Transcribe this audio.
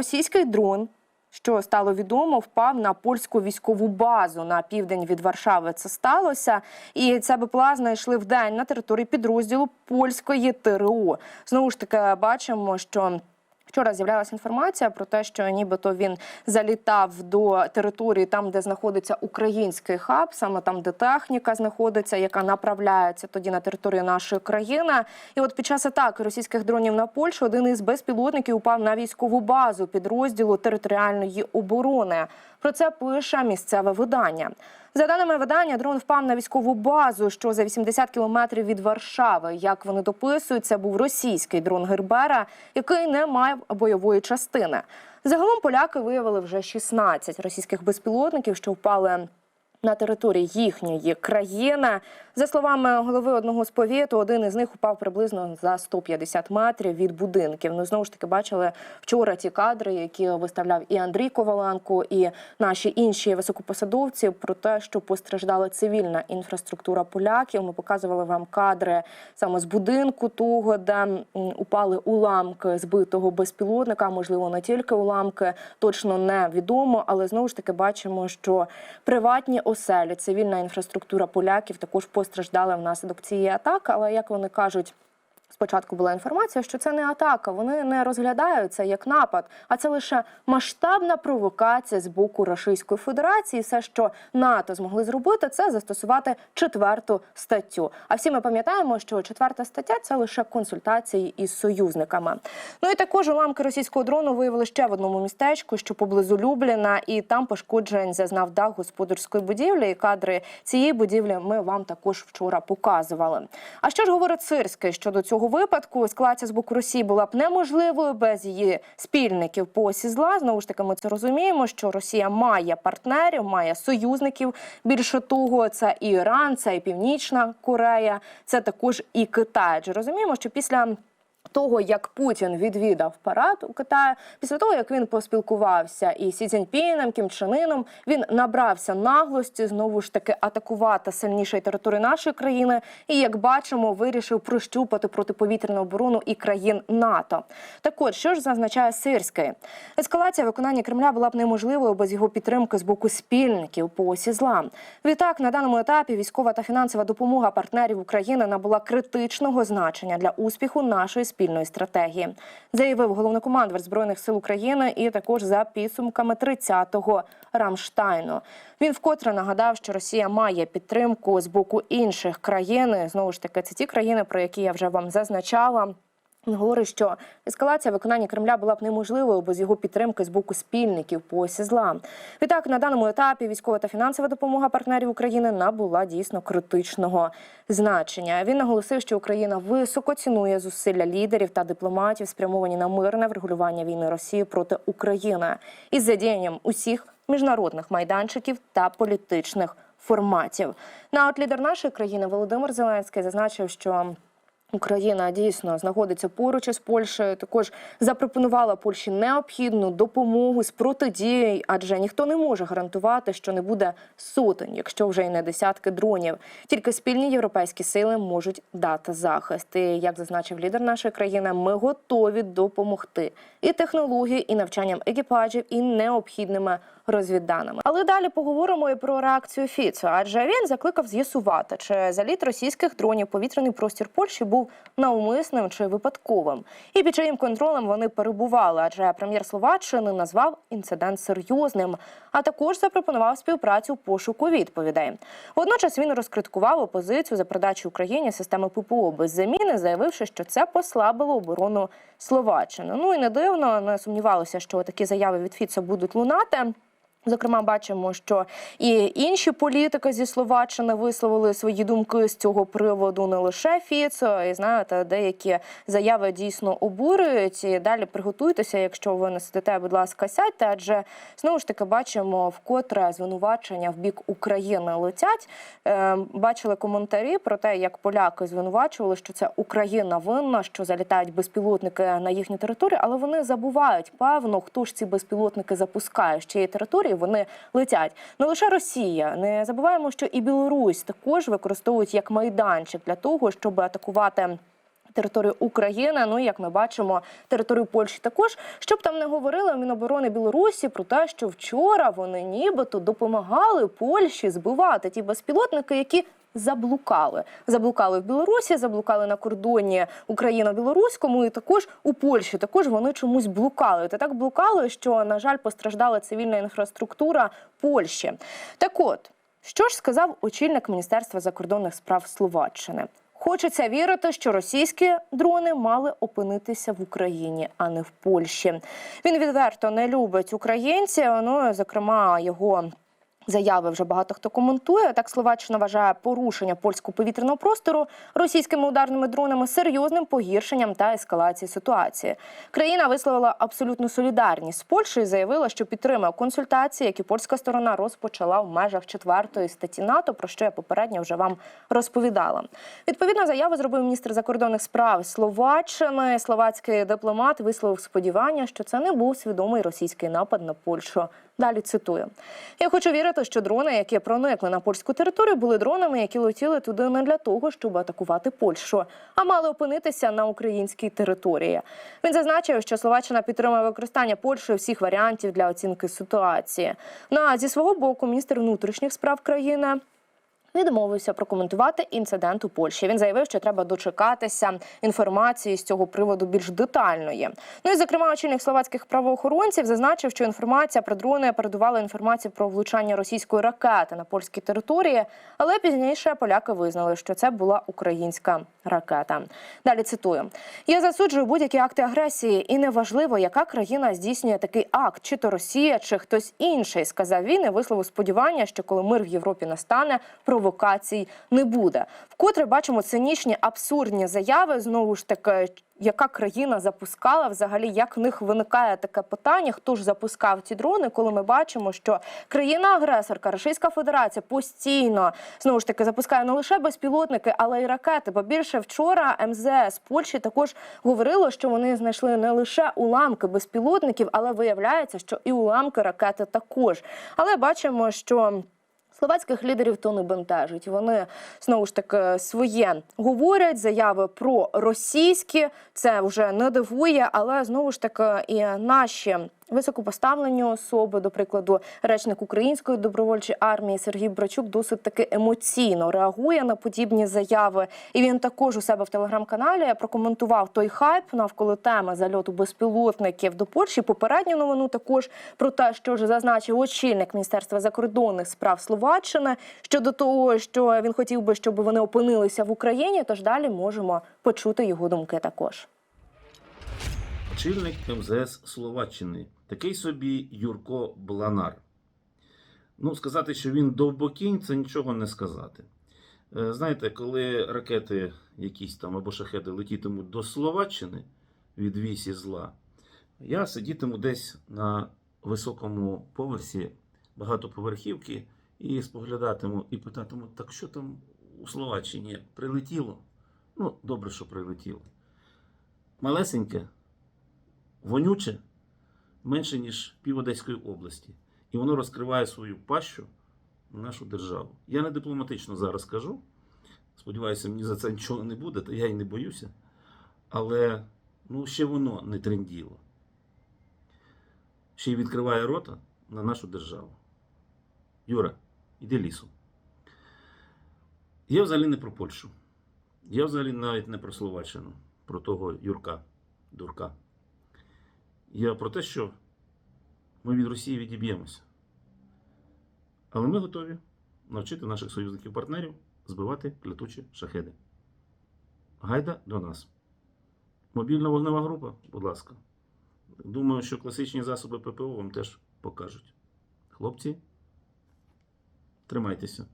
російський дрон. Що стало відомо, впав на польську військову базу на південь від Варшави. Це сталося, і це БПЛА знайшли в день на території підрозділу польської ТРО. Знову ж таки, бачимо, що Вчора з'являлася інформація про те, що нібито він залітав до території там, де знаходиться український хаб, саме там, де техніка знаходиться, яка направляється тоді на територію нашої країни. І от під час атаки російських дронів на Польщу один із безпілотників упав на військову базу підрозділу територіальної оборони. Про це пише місцеве видання. За даними видання, дрон впав на військову базу, що за 80 кілометрів від Варшави. Як вони дописують, це був російський дрон Гербера, який не має бойової частини. Загалом поляки виявили вже 16 російських безпілотників, що впали. На території їхньої країни, за словами голови одного з повіту, один із них упав приблизно за 150 метрів від будинків. Ну знову ж таки бачили вчора ті кадри, які виставляв і Андрій Коваленко, і наші інші високопосадовці про те, що постраждала цивільна інфраструктура поляків. Ми показували вам кадри саме з будинку того, де упали уламки збитого безпілотника. Можливо, не тільки уламки, точно невідомо, але знову ж таки бачимо, що приватні оселі, цивільна інфраструктура поляків також постраждали внаслідок цієї атаки. Але як вони кажуть. Спочатку була інформація, що це не атака, вони не розглядаються як напад, а це лише масштабна провокація з боку Російської Федерації. Все, що НАТО змогли зробити, це застосувати четверту статтю. А всі ми пам'ятаємо, що четверта стаття це лише консультації із союзниками. Ну і також уламки російського дрону виявили ще в одному містечку, що поблизу Любліна, і там пошкоджень зазнав дах господарської будівлі. І кадри цієї будівлі ми вам також вчора показували. А що ж говорить Сирський щодо цього випадку? Ескалація з боку Росії була б неможливою без її спільників по осі зла. Знову ж таки, ми це розуміємо, що Росія має партнерів, має союзників. Більше того, це і Іран, це і Північна Корея, це також і Китай. Адже розуміємо, що після того, як Путін відвідав парад у Китаї, після того як він поспілкувався із Сі Цзіньпіном, Кім Чен Іном, він набрався наглості знову ж таки атакувати сильніші території нашої країни, і як бачимо, вирішив прощупати протиповітряну оборону і країн НАТО. Так от, що ж зазначає Сирський? Ескалація виконання Кремля була б неможливою без його підтримки з боку спільників по осі зла. Відтак, на даному етапі військова та фінансова допомога партнерів України набула критичного значення для успіху нашої спільної стратегії, заявив головнокомандувач збройних сил України і також за підсумками 30-го Рамштайну. Він вкотре нагадав, що Росія має підтримку з боку інших країн. Знову ж таки, це ті країни, про які я вже вам зазначала. Говорить, що ескалація виконання Кремля була б неможливою без його підтримки з боку спільників по осі зла. Відтак, на даному етапі військова та фінансова допомога партнерів України набула дійсно критичного значення. Він наголосив, що Україна високо цінує зусилля лідерів та дипломатів, спрямовані на мирне врегулювання війни Росії проти України із задіянням усіх міжнародних майданчиків та політичних форматів. На от лідер нашої країни Володимир Зеленський зазначив, що Україна дійсно знаходиться поруч із Польщею. Також запропонувала Польщі необхідну допомогу з протидією, адже ніхто не може гарантувати, що не буде сотень, якщо вже й не десятки дронів. Тільки спільні європейські сили можуть дати захист. І як зазначив лідер нашої країни, ми готові допомогти і технологією, і навчанням екіпажів, і необхідними розвідданими. Але далі поговоримо і про реакцію Фіцо, адже він закликав з'ясувати, чи заліт російських дронів повітряний простір Польщі був навмисним чи випадковим, і під чиїм контролем вони перебували. Адже прем'єр Словаччини назвав інцидент серйозним, а також запропонував співпрацю пошуку відповідей. Водночас він розкриткував опозицію за передачу Україні системи ППО без заміни, заявивши, що це послабило оборону Словаччини. Ну і не дивно, не сумнівалося, що такі заяви від Фіцо будуть лунати. Зокрема, бачимо, що і інші політики зі Словаччини висловили свої думки з цього приводу не лише Фіцо, і знаєте, деякі заяви дійсно обурюють. І далі приготуйтеся, якщо ви не сидите, будь ласка, сядьте. Адже знову ж таки бачимо вкотре звинувачення в бік України летять. Е, бачили коментарі про те, як поляки звинувачували, що це Україна винна, що залітають безпілотники на їхню територію, але вони забувають певно, хто ж ці безпілотники запускає з чиєї території вони летять. Не лише Росія, не забуваємо, що і Білорусь також використовують як майданчик для того, щоб атакувати. Територію України, ну і, як ми бачимо, територію Польщі також. Щоб там не говорили Міноборони Білорусі про те, що вчора вони нібито допомагали Польщі збивати ті безпілотники, які заблукали. Заблукали в Білорусі, заблукали на кордоні Україно-білоруському, і також у Польщі також вони чомусь блукали. Та так блукали, що на жаль постраждала цивільна інфраструктура Польщі. Так от. Що ж сказав очільник Міністерства закордонних справ Словаччини? Хочеться вірити, що російські дрони мали опинитися в Україні, а не в Польщі. Він відверто не любить українців. Ну зокрема, його. Заяви вже багато хто коментує. Так Словаччина вважає порушення польського повітряного простору російськими ударними дронами серйозним погіршенням та ескалацією ситуації. Країна висловила абсолютну солідарність з Польщею. Заявила, що підтримує консультації, які польська сторона розпочала в межах четвертої статті НАТО, про що я попередньо вже вам розповідала. Відповідну заяву зробив міністр закордонних справ Словаччини. Словацький дипломат висловив сподівання, що це не був свідомий російський напад на Польщу. Далі цитую: я хочу вірити, що дрони, які проникли на польську територію, були дронами, які летіли туди не для того, щоб атакувати Польщу, а мали опинитися на українській території. Він зазначив, що Словаччина підтримує використання Польщею всіх варіантів для оцінки ситуації. Ну а зі свого боку, міністр внутрішніх справ країни. Відмовився прокоментувати інцидент у Польщі. Він заявив, що треба дочекатися інформації з цього приводу більш детальної. Ну і зокрема, очільник словацьких правоохоронців зазначив, що інформація про дрони передувала інформацію про влучання російської ракети на польській території, але пізніше поляки визнали, що це була українська ракета. Далі цитую: я засуджую будь-які акти агресії, і неважливо, яка країна здійснює такий акт, чи то Росія, чи хтось інший, сказав він і висловив сподівання, що коли мир в Європі настане, провокацій не буде. Вкотре бачимо цинічні абсурдні заяви. Знову ж таки, яка країна запускала взагалі, як в них виникає таке питання, хто ж запускав ці дрони, коли ми бачимо, що країна-агресорка Російська Федерація постійно знову ж таки запускає не лише безпілотники, але й ракети. Бо більше вчора МЗС Польщі також говорило, що вони знайшли не лише уламки безпілотників, але виявляється, що і уламки ракети також. Але бачимо, що. Словацьких лідерів то не бентежить. Вони знову ж таки своє говорять заяви про російські. Це вже не дивує, але знову ж таки і наші високопоставлені особи, до прикладу, речник української добровольчої армії Сергій Брачук досить таки емоційно реагує на подібні заяви. І він також у себе в телеграм-каналі прокоментував той хайп навколо теми зальоту безпілотників до Польщі. Попередню новину також про те, що ж зазначив очільник міністерства закордонних справ Словаччини щодо того, що він хотів би, щоб вони опинилися в Україні. Тож далі можемо почути його думки також. Очільник МЗС Словаччини. Такий собі Юрко Бланар. Ну, сказати, що він довбокінь, це нічого не сказати. Е, Знаєте, коли ракети якісь там або шахеди летітимуть до Словаччини від вісі зла, я сидітиму десь на високому поверсі багатоповерхівки і споглядатиму і питатиму, так що там у Словаччині прилетіло? Ну, добре, що прилетіло. Малесеньке, вонюче менше, ніж пів Одеської області. І воно розкриває свою пащу на нашу державу. Я не дипломатично зараз кажу. Сподіваюся, мені за це нічого не буде, та я й не боюся. Але ну, ще воно не тренділо. Ще й відкриває рота на нашу державу. Юра, іди лісом. Я взагалі не про Польщу. Я взагалі навіть не про Словаччину, про того Юрка, дурка. Я про те, що ми від Росії відіб'ємося. Але ми готові навчити наших союзників-партнерів збивати клятучі шахеди. Гайда до нас. Мобільна вогнева група, будь ласка. Думаю, що класичні засоби ППО вам теж покажуть. Хлопці, тримайтеся.